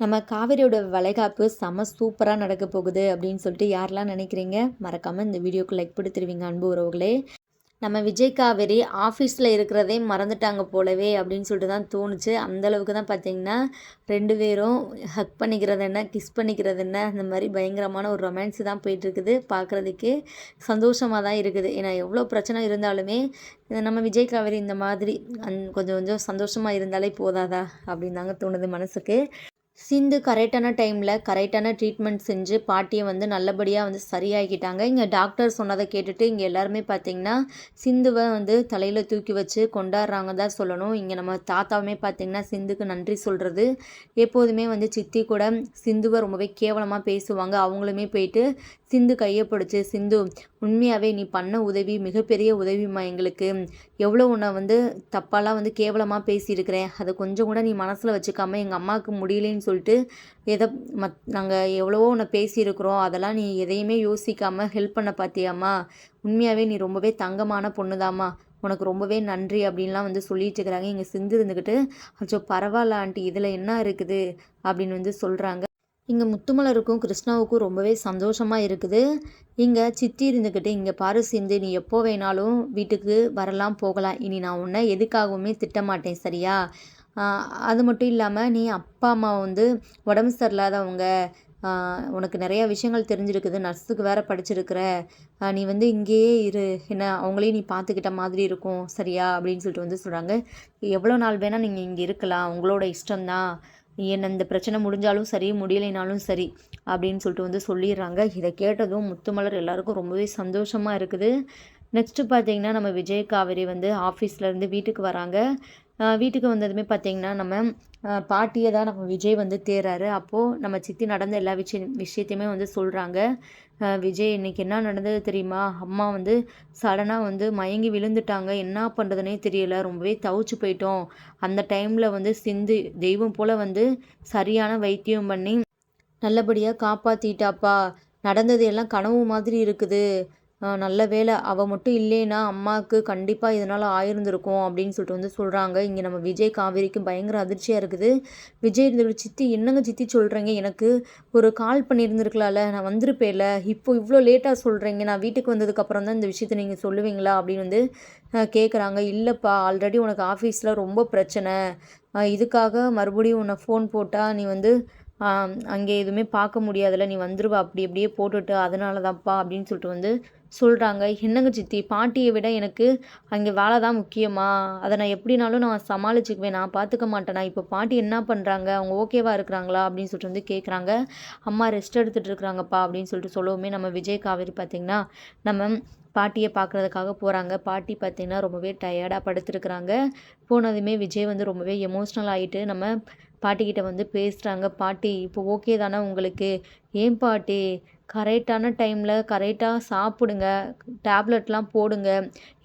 நம்ம காவேரியோட வளைகாப்பு செம சூப்பராக நடக்க போகுது அப்படின்னு சொல்லிட்டு யாரெல்லாம் நினைக்கிறீங்க மறக்காமல் இந்த வீடியோக்கு லைக் கொடுத்துருவீங்க அன்பு உறவுகளே. நம்ம விஜய் காவேரி ஆஃபீஸில் இருக்கிறதே மறந்துட்டாங்க போலவே அப்படின்னு சொல்லிட்டு தான் தோணுச்சு. அந்தளவுக்கு தான் பார்த்தீங்கன்னா ரெண்டு பேரும் ஹக் பண்ணிக்கிறது என்ன கிஸ் பண்ணிக்கிறது என்ன அந்த மாதிரி பயங்கரமான ஒரு ரொமான்ஸ் தான் போயிட்டுருக்குது. பார்க்குறதுக்கே சந்தோஷமாக தான் இருக்குது. ஏன்னா எவ்வளோ பிரச்சனை இருந்தாலுமே நம்ம விஜய் காவேரி இந்த மாதிரி அந் கொஞ்சம் கொஞ்சம் சந்தோஷமாக இருந்தாலே போதாதா அப்படின்னு தாங்க தோணுது மனசுக்கு. சிந்து கரெக்டான டைமில் கரெக்டான ட்ரீட்மெண்ட் செஞ்சு பாட்டியை வந்து நல்லபடியாக வந்து சரியாகிட்டாங்க இங்கே டாக்டர் சொன்னதை கேட்டுட்டு இங்கே எல்லாருமே பார்த்திங்கன்னா சிந்துவை வந்து தலையில் தூக்கி வச்சு கொண்டாடுறாங்க தான் சொல்லணும். இங்கே நம்ம தாத்தாவுமே பார்த்திங்கன்னா சிந்துக்கு நன்றி சொல்கிறது எப்போதுமே வந்து சித்தி கூட சிந்துவை ரொம்பவே கேவலமாக பேசுவாங்க. அவங்களுமே போயிட்டு சிந்து கையை பிடிச்சி சிந்து உண்மையாகவே நீ பண்ண உதவி மிகப்பெரிய உதவிமா எங்களுக்கு. எவ்வளோ உன்னை வந்து தப்பாலாம் வந்து கேவலமாக பேசியிருக்கிறேன். அதை கொஞ்சம் கூட நீ மனசில் வச்சுக்காம எங்கள் அம்மாவுக்கு முடியலன்னு சொல்லிட்டு எதை மத் நாங்கள் எவ்வளவோ உன்னை பேசியிருக்கிறோம். அதெல்லாம் நீ எதையுமே யோசிக்காமல் ஹெல்ப் பண்ண பார்த்தியாம்மா உண்மையாகவே நீ ரொம்பவே தங்கமான பொண்ணுதாம்மா. உனக்கு ரொம்பவே நன்றி அப்படின்லாம் வந்து சொல்லிட்டு இருக்கிறாங்க. இங்கே சிந்து இருந்துக்கிட்டு அச்சோ பரவாயில்ல ஆண்டி இதில் என்ன இருக்குது? அப்படின்னு வந்து சொல்கிறாங்க இங்கே முத்துமலருக்கும் கிருஷ்ணாவுக்கும் ரொம்பவே சந்தோஷமாக இருக்குது. இங்கே சித்தி இருந்துக்கிட்டு இங்கே பாரு சிந்து நீ எப்போ வேணாலும் வீட்டுக்கு வரலாம் போகலாம். இனி நான் உன்னை எதுக்காகவுமே திட்டமாட்டேன் சரியா? அது மட்டும் இல்லாமல் நீ அப்பா அம்மா வந்து உடம்பு சரியில்லாதவங்க உனக்கு நிறையா விஷயங்கள் தெரிஞ்சிருக்குது நர்ஸுக்கு வேறு படிச்சிருக்கிற நீ வந்து இங்கேயே இரு என்ன அவங்களையும் நீ பார்த்துக்கிட்ட மாதிரி இருக்கும் சரியா அப்படின்னு சொல்லிட்டு வந்து சொல்கிறாங்க எவ்வளோ நாள் வேணால் நீங்கள் இங்கே இருக்கலாம் உங்களோட இஷ்டம்தான். என்ன இந்த பிரச்சனை முடிஞ்சாலும் சரி முடியலைனாலும் சரி அப்படின்னு சொல்லிட்டு வந்து சொல்லிடுறாங்க. இதை கேட்டதும் முத்துமலர் எல்லாருக்கும் ரொம்பவே சந்தோஷமாக இருக்குது. நெக்ஸ்ட்டு பார்த்தீங்கன்னா நம்ம விஜய் காவேரி வந்து ஆஃபீஸ்லேருந்து வீட்டுக்கு வராங்க. வீட்டுக்கு வந்ததுமே பார்த்திங்கன்னா நம்ம பாட்டியை தான் நம்ம விஜய் வந்து தேர்றாரு. அப்போது நம்ம சித்தி நடந்த எல்லா விஷய விஷயத்தையுமே வந்து சொல்கிறாங்க விஜய் இன்றைக்கி என்ன நடந்தது தெரியுமா? அம்மா வந்து சடனாக வந்து மயங்கி விழுந்துட்டாங்க. என்ன பண்ணுறதுனே தெரியல. ரொம்பவே தவிச்சு போயிட்டோம். அந்த டைமில் வந்து சிந்து தெய்வம் போல் வந்து சரியான வைத்தியம் பண்ணி நல்லபடியாக காப்பாற்றிட்டாப்பா நடந்தது எல்லாம் கனவு மாதிரி இருக்குது. நல்ல வேலை அவள் மட்டும் இல்லைன்னா அம்மாவுக்கு கண்டிப்பாக இதனால் ஆயிருந்திருக்கும் அப்படின்னு சொல்லிட்டு வந்து சொல்கிறாங்க இங்கே நம்ம விஜய் காவேரிக்கும் பயங்கர அதிர்ச்சியாக இருக்குது. விஜய் இருந்த சித்தி என்னங்க சித்தி சொல்கிறீங்க எனக்கு ஒரு கால் பண்ணியிருந்துருக்கலாம்ல நான் வந்திருப்பேல இப்போ இவ்வளோ லேட்டாக சொல்கிறீங்க நான் வீட்டுக்கு வந்ததுக்கப்புறம் தான் இந்த விஷயத்தை நீங்கள் சொல்லுவீங்களா? அப்படின்னு வந்து கேட்குறாங்க இல்லைப்பா ஆல்ரெடி உனக்கு ஆஃபீஸில் ரொம்ப பிரச்சனை. இதுக்காக மறுபடியும் உன்னை ஃபோன் போட்டால் நீ வந்து அங்கே எதுவுமே பார்க்க முடியாதுல்ல நீ வந்துருவா அப்படி அப்படியே போட்டுட்டு அதனால தான்ப்பா அப்படின்னு சொல்லிட்டு வந்து சொல்கிறாங்க என்னங்க சித்தி பாட்டியை விட எனக்கு அங்கே வேலை தான் முக்கியமா? அதை நான் எப்படினாலும் நான் சமாளிச்சுக்குவேன் நான் பார்த்துக்க மாட்டேனா? இப்போ பாட்டி என்ன பண்ணுறாங்க அவங்க ஓகேவா இருக்கிறாங்களா? அப்படின்னு சொல்லிட்டு வந்து கேட்குறாங்க அம்மா ரெஸ்ட் எடுத்துகிட்டு இருக்கிறாங்கப்பா அப்படின்னு சொல்லிட்டு சொல்லவுமே நம்ம விஜய் காவேரி பார்த்திங்கன்னா நம்ம பாட்டியை பார்க்குறதுக்காக போகிறாங்க பாட்டி பார்த்திங்கன்னா ரொம்பவே டயர்டாக படுத்துருக்குறாங்க. போனதுமே விஜய் வந்து ரொம்பவே எமோஷ்னல் ஆகிட்டு நம்ம பாட்டிக்கிட்ட வந்து பேசுகிறாங்க பாட்டி இப்போ ஓகே தானே உங்களுக்கு? ஏன் பாட்டி? கரெக்டான டைமில் கரெக்டாக சாப்பிடுங்க. டேப்லெட்லாம் போடுங்க.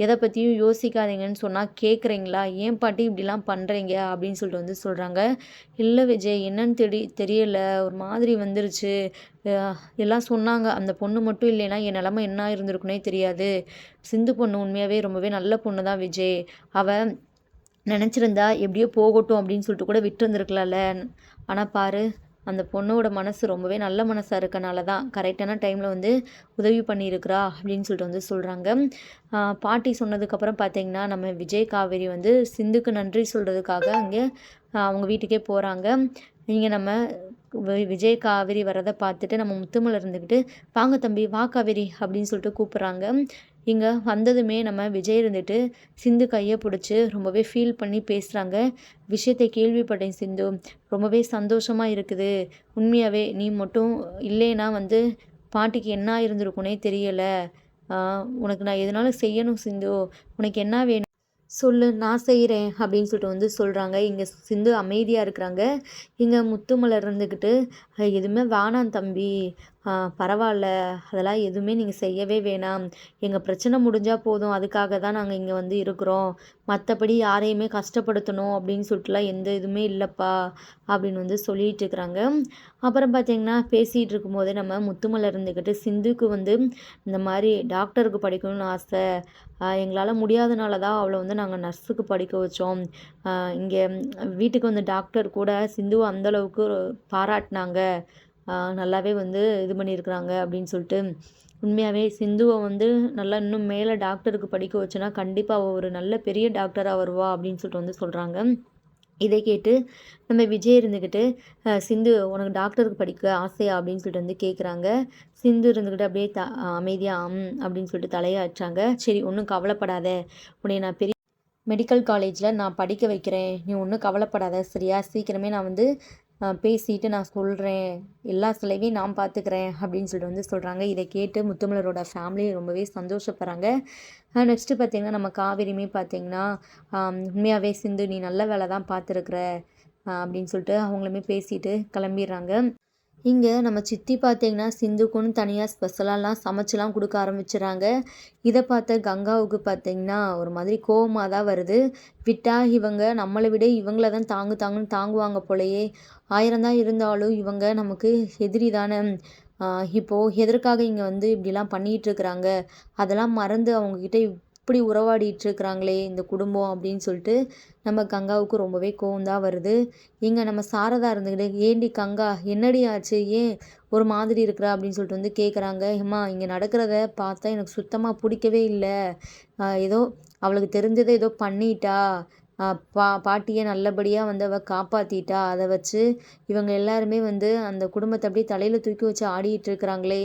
எதை பற்றியும் யோசிக்காதீங்கன்னு சொன்னால் கேட்குறீங்களா ஏன் பாட்டி இப்படிலாம் பண்ணுறீங்க அப்படின்னு சொல்லிட்டு வந்து சொல்கிறாங்க இல்லை விஜய் என்னன்னு தெரி தெரியல. ஒரு மாதிரி வந்துருச்சு. எல்லாம் சொன்னாங்க. அந்த பொண்ணு மட்டும் இல்லைன்னா என் நிலமை என்ன இருந்திருக்குனே தெரியாது. சிந்து பொண்ணு உண்மையாகவே ரொம்பவே நல்ல பொண்ணு தான் விஜய். அவள் நினச்சிருந்தா எப்படியோ போகட்டும் அப்படின்னு சொல்லிட்டு கூட விட்டுருந்துருக்கலாம்ல. ஆனால் பாரு அந்த பொண்ணோட மனசு ரொம்பவே நல்ல மனசாக இருக்கனால தான் கரெக்டான டைமில் வந்து உதவி பண்ணியிருக்கிறா அப்படின்னு சொல்லிட்டு வந்து சொல்கிறாங்க பாட்டி சொன்னதுக்கப்புறம் பார்த்தீங்கன்னா நம்ம விஜய் காவேரி வந்து சிந்துக்கு நன்றி சொல்கிறதுக்காக அங்கே அவங்க வீட்டுக்கே போகிறாங்க இங்கே நம்ம விஜய் காவேரி வரதை பார்த்துட்டு நம்ம முத்துமலை இருந்துக்கிட்டு வாங்க தம்பி வா காவேரி அப்படின்னு சொல்லிட்டு கூப்பிட்றாங்க. இங்கே வந்ததுமே நம்ம விஜய் இருந்துட்டு சிந்து கையை பிடிச்சி ரொம்பவே ஃபீல் பண்ணி பேசுகிறாங்க விஷயத்தை கேள்விப்பட்டேன் சிந்து. ரொம்பவே சந்தோஷமாக இருக்குது. உண்மையாகவே நீ மட்டும் இல்லைன்னா வந்து பாட்டிக்கு என்ன இருந்திருக்குனே தெரியலை. உனக்கு நான் எதனாலும் செய்யணும் சிந்து. உனக்கு என்ன வேணும்? சொல்லு நான் செய்கிறேன் அப்படின்னு சொல்லிட்டு வந்து சொல்கிறாங்க இங்கே சிந்து அமைதியாக இருக்கிறாங்க. இங்கே முத்துமலர் இருந்துக்கிட்டு எதுவுமே வேணாம் தம்பி. பரவாயில்ல அதெல்லாம் எதுவுமே நீங்கள் செய்யவே வேணாம். எங்கள் பிரச்சனை முடிஞ்சால் போதும். அதுக்காக தான் நாங்கள் இங்கே வந்து இருக்கிறோம். மற்றபடி யாரையுமே கஷ்டப்படுத்தணும் அப்படின்னு சொல்லிட்டுலாம் எந்த இதுவுமே இல்லைப்பா அப்படின்னு வந்து சொல்லிகிட்டு இருக்கிறாங்க. அப்புறம் பார்த்திங்கன்னா பேசிகிட்டு இருக்கும்போதே நம்ம முத்துமலை இருந்துக்கிட்டு சிந்துக்கு வந்து இந்த மாதிரி டாக்டருக்கு படிக்கணும்னு ஆசை. எங்களால் முடியாதனால தான் அவளை வந்து நாங்கள் நர்ஸுக்கு படிக்க வச்சோம். இங்கே வீட்டுக்கு வந்த டாக்டர் கூட சிந்துவை அந்தளவுக்கு பாராட்டினாங்க. நல்லாவே வந்து இது பண்ணியிருக்கிறாங்க அப்படின்னு சொல்லிட்டு உண்மையாகவே சிந்துவை வந்து நல்லா இன்னும் மேலே டாக்டருக்கு படிக்க வச்சோன்னா கண்டிப்பாக அவள் ஒரு நல்ல பெரிய டாக்டராக வருவா அப்படின்னு சொல்லிட்டு வந்து சொல்கிறாங்க இதை கேட்டு நம்ம விஜய் இருந்துக்கிட்டு சிந்து உனக்கு டாக்டருக்கு படிக்க ஆசையா அப்படின்னு சொல்லிட்டு வந்து கேட்குறாங்க சிந்து இருந்துக்கிட்டு அப்படியே த அமைதியாக ஆம் அப்படின்னு சொல்லிட்டு தலையாச்சாங்க சரி ஒன்றும் கவலைப்படாத. உன்னை நான் பெரிய மெடிக்கல் காலேஜில் நான் படிக்க வைக்கிறேன். நீ ஒன்றும் கவலைப்படாத. சரியா? சீக்கிரமே நான் வந்து பேசிட்டு நான் சொல்கிறேன் எல்லா செலவையும் நான் பார்த்துக்கிறேன் அப்படின்னு சொல்லிட்டு வந்து சொல்கிறாங்க இதை கேட்டு முத்துமலரோட ஃபேமிலி ரொம்பவே சந்தோஷப்படுறாங்க. நெக்ஸ்ட்டு பார்த்திங்கன்னா நம்ம காவேரியுமே பார்த்திங்கன்னா உண்மையாகவே சிந்து நீ நல்ல வேலை தான் பார்த்துருக்குற அப்படின்னு சொல்லிட்டு அவங்களுமே பேசிட்டு கிளம்பிடுறாங்க. இங்கே நம்ம சித்தி பார்த்தீங்கன்னா சிந்துக்குன்னு தனியாக ஸ்பெஷலாலாம் சமைச்சுலாம் கொடுக்க ஆரம்பிச்சிடுறாங்க இதை பார்த்த கங்காவுக்கு பார்த்தீங்கன்னா ஒரு மாதிரி கோவமாக தான் வருது. விட்டா இவங்க நம்மளை விட இவங்கள தான் தாங்கு தாங்குன்னு தாங்குவாங்க போலயே. ஆயிரம் தான் இருந்தாலும் இவங்க நமக்கு எதிரி தானே. இப்போது எதற்காக இங்கே வந்து இப்படிலாம் பண்ணிகிட்டு இருக்கிறாங்க? அதெல்லாம் மறந்து அவங்கக்கிட்ட இப்படி உறவாடிட்டு இருக்கிறாங்களே இந்த குடும்பம் அப்படின்னு சொல்லிட்டு நம்ம கங்காவுக்கு ரொம்பவே கோவம் தான் வருது. இங்கே நம்ம சாரதா இருந்துக்கிட்டு ஏண்டி கங்கா என்னடி ஆச்சு? ஏன் ஒரு மாதிரி இருக்கிறா அப்படின்னு சொல்லிட்டு வந்து கேட்குறாங்க அம்மா இங்கே நடக்கிறத பார்த்தா எனக்கு சுத்தமாக பிடிக்கவே இல்லை. ஏதோ அவளுக்கு தெரிஞ்சதை ஏதோ பண்ணிட்டா. பா பாட்டியை நல்லபடியாக வந்து அவள் காப்பாற்றிட்டா அதை வச்சு இவங்க எல்லாருமே வந்து அந்த குடும்பத்தை அப்படியே தலையில் தூக்கி வச்சு ஆடிட்டு இருக்கிறாங்களே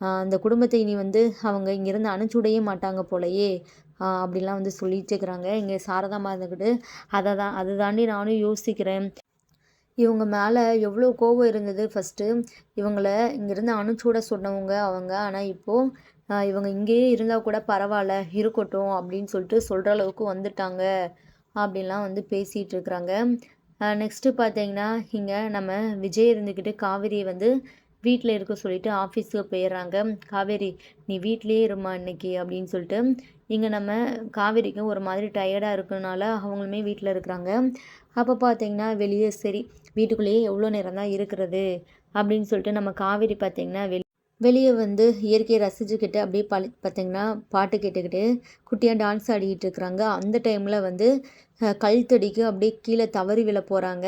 அந்த குடும்பத்தை இனி வந்து அவங்க இங்கேருந்து அனுப்பிச்சுடையே மாட்டாங்க போலயே. அப்படிலாம் வந்து சொல்லிட்டு இருக்கிறாங்க. இங்கே சாரதாமா இருந்துக்கிட்டு அதை தான் அதை தாண்டி நானும் யோசிக்கிறேன். இவங்க மேலே எவ்வளோ கோபம் இருந்தது ஃபஸ்ட்டு இவங்கள இங்கேருந்து அனுப்பிச்சுட சொன்னவங்க அவங்க. ஆனால் இப்போது இவங்க இங்கேயே இருந்தால் கூட பரவாயில்ல இருக்கட்டும் அப்படின்னு சொல்லிட்டு சொல்கிற அளவுக்கு வந்துட்டாங்க. அப்படின்லாம் வந்து பேசிகிட்டு இருக்கிறாங்க. நெக்ஸ்ட்டு பார்த்தீங்கன்னா இங்கே நம்ம விஜய் இருந்துக்கிட்டு காவிரியை வந்து வீட்டில் இருக்க சொல்லிட்டு ஆஃபீஸுக்கு போயிடுறாங்க காவேரி நீ வீட்லேயே இருமா இன்னைக்கு அப்படின்னு சொல்லிட்டு இங்கே நம்ம காவேரிக்கும் ஒரு மாதிரி டயர்டாக இருக்கிறனால அவங்களுமே வீட்டில் இருக்கிறாங்க. அப்போ பார்த்தீங்கன்னா வெளியே சரி வீட்டுக்குள்ளேயே எவ்வளோ நேரம் தான் இருக்கிறது? அப்படின்னு சொல்லிட்டு நம்ம காவேரி பார்த்தீங்கன்னா வெளி வெளியே வந்து இயற்கையை ரசிச்சுக்கிட்டு அப்படியே பழ பார்த்திங்கன்னா பாட்டு கேட்டுக்கிட்டு குட்டியாக டான்ஸ் ஆடிக்கிட்டு இருக்கிறாங்க. அந்த டைமில் வந்து கழுத்தடிக்கு அப்படியே கீழே தவறி விழ போகிறாங்க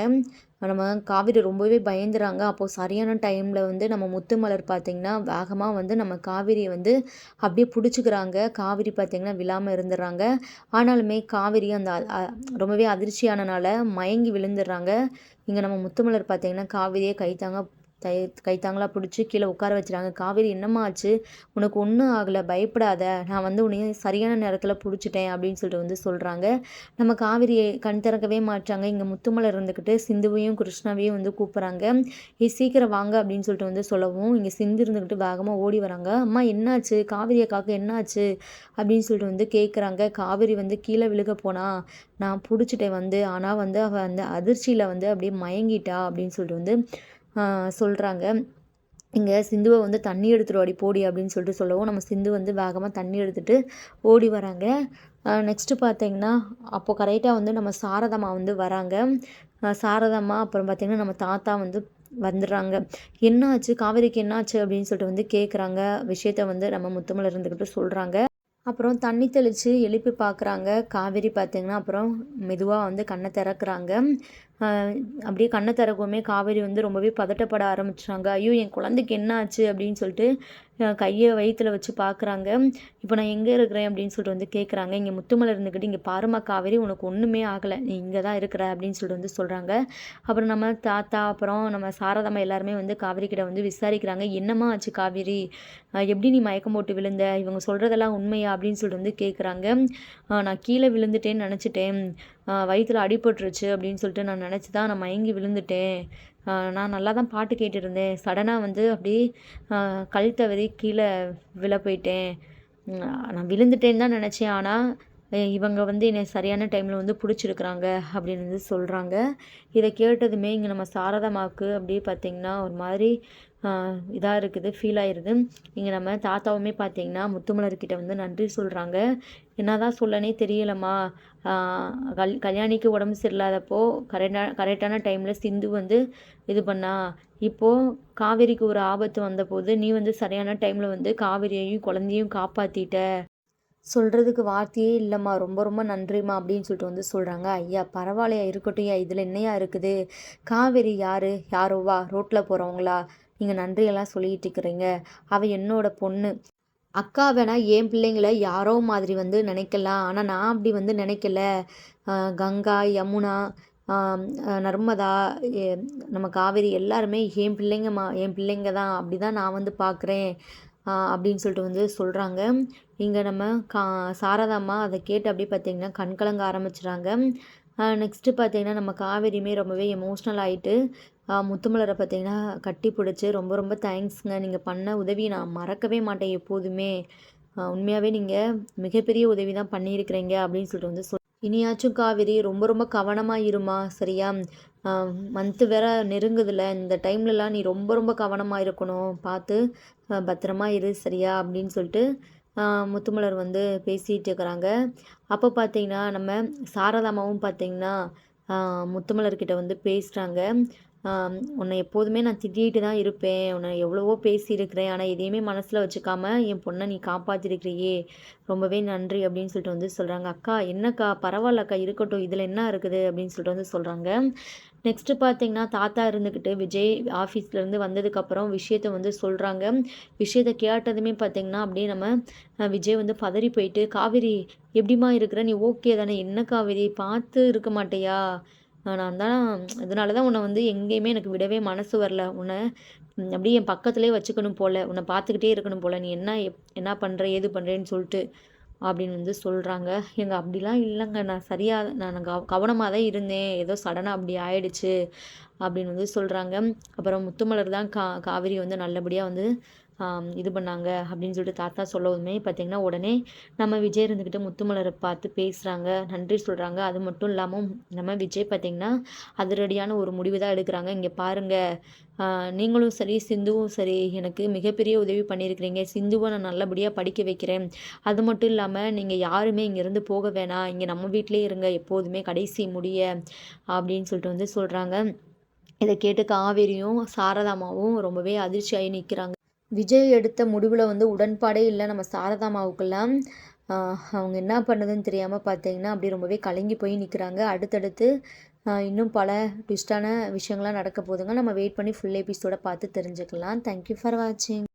நம்ம காவிரி ரொம்பவே பயந்துறாங்க. அப்போது சரியான டைமில் வந்து நம்ம முத்துமலர் பார்த்திங்கன்னா வேகமாக வந்து நம்ம காவிரியை வந்து அப்படியே பிடிச்சிக்கிறாங்க. காவிரி பார்த்திங்கன்னா விழாமல் இருந்துடுறாங்க. ஆனாலுமே காவிரி அந்த ரொம்பவே அதிர்ச்சியானனால மயங்கி விழுந்துடுறாங்க. இங்கே நம்ம முத்துமலர் பார்த்திங்கன்னா காவிரியை கைத்தாங்க தை கைத்தாங்களா பிடிச்சி கீழே உட்கார வச்சுறாங்க காவேரி என்னம்மா ஆச்சு? உனக்கு ஒன்றும் ஆகலை. பயப்படாத. நான் வந்து உன்னைய சரியான நேரத்தில் பிடிச்சிட்டேன் அப்படின்னு சொல்லிட்டு வந்து சொல்கிறாங்க நம்ம காவிரியை கண் திறக்கவே மாட்டாங்க. இங்கே முத்துமலை இருந்துக்கிட்டு சிந்துவையும் கிருஷ்ணாவையும் வந்து கூப்பிட்றாங்க. ஏ சீக்கிரம் வாங்க அப்படின்னு சொல்லிட்டு வந்து சொல்லவும் இங்கே சிந்து இருந்துக்கிட்டு வேகமாக ஓடி வராங்க. அம்மா என்னாச்சு? காவிரியை காக்க என்னாச்சு? அப்படின்னு சொல்லிட்டு வந்து கேட்குறாங்க காவேரி வந்து கீழே விழுக போனா நான் பிடிச்சிட்டேன் வந்து. ஆனால் வந்து அவள் அந்த அதிர்ச்சியில் வந்து அப்படியே மயங்கிட்டா அப்படின்னு சொல்லிட்டு வந்து சொல்கிறாங்க இங்கே சிந்துவை வந்து தண்ணி எடுத்துகிட்டு ஓடி போடி அப்படின்னு சொல்லிட்டு சொல்லவும் நம்ம சிந்து வந்து வேகமாக தண்ணி எடுத்துகிட்டு ஓடி வராங்க. நெக்ஸ்ட்டு பார்த்தீங்கன்னா அப்போது கரெக்டாக வந்து நம்ம சாரதம்மா வந்து வராங்க. சாரதம்மா அப்புறம் பார்த்திங்கன்னா நம்ம தாத்தா வந்து வந்துடுறாங்க. என்னாச்சு? காவேரிக்கு என்னாச்சு? அப்படின்னு சொல்லிட்டு வந்து கேட்குறாங்க விஷயத்த வந்து நம்ம முத்துமலை இருந்துக்கிட்டு சொல்கிறாங்க அப்புறம் தண்ணி தெளித்து எழுப்பி பார்க்குறாங்க காவேரி பார்த்திங்கன்னா அப்புறம் மெதுவாக வந்து கண்ணை திறக்கிறாங்க. அப்படியே கண்ணை திறக்கவுமே காவேரி வந்து ரொம்பவே பதட்டப்பட ஆரம்பிச்சாங்க ஐயோ என் குழந்தைக்கு என்ன ஆச்சு அப்படின்னு சொல்லிட்டு கையை வயிற்றில் வச்சு பார்க்குறாங்க இப்போ நான் எங்கே இருக்கிறேன் அப்படின்னு சொல்லிட்டு வந்து கேட்குறாங்க இங்கே முத்துமலை இருந்துக்கிட்டு இங்கே பாருமா காவேரி உனக்கு ஒன்றுமே ஆகலை. நீ இங்கே தான் இருக்கிற அப்படின்னு சொல்லிட்டு வந்து சொல்கிறாங்க அப்புறம் நம்ம தாத்தா அப்புறம் நம்ம சாரதாம்மா எல்லாருமே வந்து காவேரி கிட்ட வந்து விசாரிக்கிறாங்க. என்னம்மா ஆச்சு காவேரி? எப்படி நீ மயக்கம் போட்டு விழுந்த? இவங்க சொல்கிறதெல்லாம் உண்மையா? அப்படின்னு சொல்லிட்டு வந்து கேட்குறாங்க நான் கீழே விழுந்துட்டேன்னு நினச்சிட்டேன். வயிற்றில் அடிபட்டுருச்சு அப்படின்னு சொல்லிட்டு நான் நினச்சி தான் நான் மயங்கி விழுந்துட்டேன். நான் நல்லா தான் பாட்டு கேட்டுருந்தேன். சடனாக வந்து அப்படியே கல் தவறி கீழே விழ போயிட்டேன். நான் விழுந்துட்டேன்னு தான் நினச்சேன். ஆனால் இவங்க வந்து என்னை சரியான டைமில் வந்து பிடிச்சிருக்குறாங்க அப்படின்னு வந்து சொல்கிறாங்க இதை கேட்டதுமே இங்கே நம்ம சாரதாமாவுக்கு அப்படியே பார்த்திங்கன்னா ஒரு மாதிரி இதாக இருக்குது ஃபீல் ஆயிடுது இங்கே நம்ம தாத்தாவுமே பார்த்தீங்கன்னா முத்துமலர்கிட்ட வந்து நன்றி சொல்கிறாங்க என்னதான் சொல்லனே தெரியலம்மா. கல் கல்யாணிக்கு உடம்பு சரியில்லாதப்போ கரெக்டாக கரெக்டான டைமில் சிந்து வந்து இது பண்ணா. இப்போது காவேரிக்கு ஒரு ஆபத்து வந்தபோது நீ வந்து சரியான டைமில் வந்து காவேரியையும் குழந்தையும் காப்பாற்றிட்ட சொல்கிறதுக்கு வார்த்தையே இல்லைம்மா. ரொம்ப ரொம்ப நன்றிம்மா அப்படின்னு சொல்லிட்டு வந்து சொல்கிறாங்க ஐயா பரவாயில்லையா? இருக்கட்டும் ஐயா. இதில் என்னையா இருக்குது? காவேரி யார்? யாரோவா ரோட்டில் போகிறவங்களா நீங்கள் நன்றியெல்லாம் சொல்லிட்டு இருக்கிறீங்க அவள் என்னோட பொண்ணு. அக்கா வேணா என் பிள்ளைங்களை யாரோ மாதிரி வந்து நினைக்கலாம். ஆனால் நான் அப்படி வந்து நினைக்கல. கங்கா யமுனா நர்மதா எ- நம்ம காவேரி எல்லாருமே என் பிள்ளைங்கம்மா என் பிள்ளைங்க தான். அப்படி தான் நான் வந்து பார்க்குறேன் அப்படின்னு சொல்லிட்டு வந்து சொல்கிறாங்க இங்கே நம்ம கா சாரதாம்மா அதை கேட்டு அப்படியே பார்த்தீங்கன்னா கண் கலங்க நெக்ஸ்ட்டு பார்த்தீங்கன்னா நம்ம காவேரியுமே ரொம்பவே எமோஷ்னல் ஆகிட்டு முத்துமலரை பார்த்தீங்கன்னா கட்டி பிடிச்சி ரொம்ப ரொம்ப தேங்க்ஸ்ங்க நீங்கள் பண்ண உதவி நான் மறக்கவே மாட்டேன் எப்போதுமே. உண்மையாகவே நீங்கள் மிகப்பெரிய உதவி தான் பண்ணியிருக்கிறீங்க அப்படின்னு சொல்லிட்டு வந்து சொல் இனியாச்சும் காவேரி ரொம்ப ரொம்ப கவனமாக இருமா சரியா? மந்த்து வேற நெருங்குதில்ல இந்த டைம்லலாம் நீ ரொம்ப ரொம்ப கவனமாக இருக்கணும். பார்த்து பத்திரமா இரு சரியா? அப்படின்னு சொல்லிட்டு முத்துமலர் வந்து பேசிகிட்டு இருக்கிறாங்க. அப்போ பார்த்தீங்கன்னா நம்ம சாரதாமாவும் பார்த்தீங்கன்னா முத்துமலர்கிட்ட வந்து பேசுகிறாங்க உன்னை எப்போதுமே நான் திட்டிகிட்டு தான் இருப்பேன். உன்னை எவ்வளவோ பேசியிருக்கிறேன். ஆனால் எதையுமே மனசில் வச்சுக்காம என் பொண்ணை நீ காப்பாற்றிருக்கிறியே ரொம்பவே நன்றி அப்படின்னு சொல்லிட்டு வந்து சொல்கிறாங்க அக்கா என்னக்கா? பரவாயில்லக்கா. இருக்கட்டும். இதில் என்ன இருக்குது? அப்படின்னு சொல்லிட்டு வந்து சொல்கிறாங்க நெக்ஸ்ட்டு பார்த்தீங்கன்னா தாத்தா இருந்துக்கிட்டு விஜய் ஆஃபீஸ்லேருந்து வந்ததுக்கப்புறம் விஷயத்த வந்து சொல்கிறாங்க விஷயத்தை கேட்டதுமே பார்த்தீங்கன்னா அப்படியே நம்ம விஜய் வந்து பதறி போயிட்டு காவேரி எப்படிம்மா இருக்கிற? நீ ஓகே தானே? என்ன காவிரி? பார்த்து இருக்க மாட்டேயா? நான் தான் இதனால தான் உன்னை வந்து எங்கேயுமே எனக்கு விடவே மனசு வரல. உன்னை அப்படியே என் பக்கத்துலேயே வச்சுக்கணும் போல. உன்னை பார்த்துக்கிட்டே இருக்கணும் போல. நீ என்ன எப் என்ன பண்ணுற ஏது பண்ணுறேன்னு சொல்லிட்டு அப்படின்னு வந்து சொல்கிறாங்க எங்க அப்படிலாம் இல்லைங்க. நான் சரியாக நான் கவ கவனமாக தான் இருந்தேன். ஏதோ சடனாக அப்படி ஆயிடுச்சு அப்படின்னு வந்து சொல்கிறாங்க அப்புறம் முத்துமலர் தான் கா காவேரி வந்து நல்லபடியாக வந்து இது பண்ணாங்க அப்படின்னு சொல்லிட்டு தாத்தா சொல்லவுமே பார்த்தீங்கன்னா உடனே நம்ம விஜய் இருந்துக்கிட்டு முத்துமலரை பார்த்து பேசுகிறாங்க நன்றி சொல்கிறாங்க அது மட்டும் இல்லாமல் நம்ம விஜய் பார்த்தீங்கன்னா அதிரடியான ஒரு முடிவு தான் எடுக்கிறாங்க. இங்கே பாருங்கள் நீங்களும் சரி சிந்துவும் சரி எனக்கு மிகப்பெரிய உதவி பண்ணியிருக்கிறீங்க. சிந்துவை நான் நல்லபடியாக படிக்க வைக்கிறேன். அது மட்டும் இல்லாமல் நீங்கள் யாருமே இங்கேருந்து போக வேணாம். இங்கே நம்ம வீட்டிலே இருங்க. எப்போதுமே கடைசி முடிய அப்படின்னு சொல்லிட்டு வந்து சொல்கிறாங்க இதை கேட்டு காவேரியும் சாரதாமாவும் ரொம்பவே அதிர்ச்சியாகி நிற்கிறாங்க விஜய் எடுத்த முடிவில் வந்து உடன்பாடே இல்லை நம்ம சாரதாமாவுக்கெல்லாம். அவங்க என்ன பண்ணுதுன்னு தெரியாமல் பார்த்தீங்கன்னா அப்படியே ரொம்பவே கலங்கி போய் நிற்கிறாங்க அடுத்தடுத்து இன்னும் பல ட்விஸ்டான விஷயங்கள்லாம் நடக்க போதுங்க நம்ம வெயிட் பண்ணி ஃபுல் எபிசோட பார்த்து தெரிஞ்சுக்கலாம். தேங்க்யூ ஃபார் வாட்சிங்